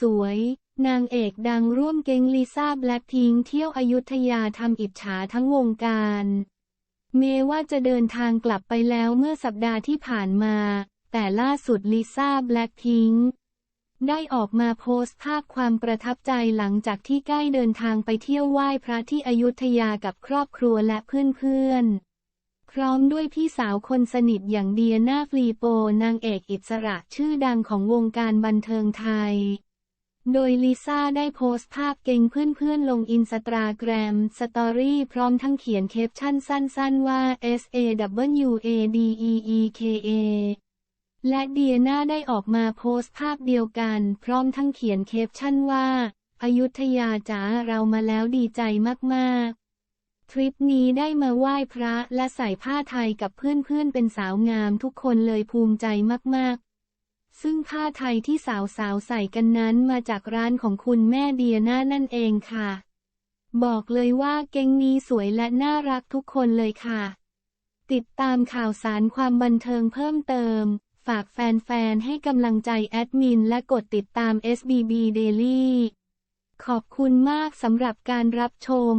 สวย นางเอกดังร่วมเก๊งลิซ่าแบล็คพิงค์เที่ยวอยุธยาทำอิจฉาทั้งวงการเมว่าจะเดินทางกลับไปแล้วเมื่อสัปดาห์ที่ผ่านมา แต่ล่าสุดลิซ่าแบล็คพิงค์ได้ออกมาโพสต์ภาพความประทับใจหลังจากที่ใกล้เดินทางไปเที่ยวไหว้พระที่อยุธยากับครอบครัวและเพื่อนๆ พร้อมด้วยพี่สาวคนสนิทอย่างเดียนาฟลีโปนางเอกอิสระชื่อดังของวงการบันเทิงไทย โดยลิซ่าได้โพสต์ภาพเก่งเพื่อนๆ ลงอินสตาแกรมสตอรี่พร้อมทั้งเขียนแคปชั่นสั้นๆว่า S A W A D E E K A และเดียนาได้ออกมาโพสต์ภาพเดียวกัน พร้อมทั้งเขียนแคปชั่นว่าอยุธยาจ๋าเรามาแล้วดีใจมากๆ ทริปนี้ได้มาไหว้พระและใส่ผ้าไทยกับเพื่อนๆเป็นสาวงามทุกคนเลยภูมิใจมากๆ ซึ่งผ้าไทยที่สาวๆใส่กันนั้นมาจากร้านของคุณแม่เดียนานั่นเองค่ะ บอกเลยว่าเก่งนี้สวยและน่ารักทุกคนเลยค่ะ ติดตามข่าวสารความบันเทิงเพิ่มเติม ฝากแฟนๆให้กำลังใจแอดมินและกดติดตาม SBB Daily ขอบคุณมากสำหรับการรับชม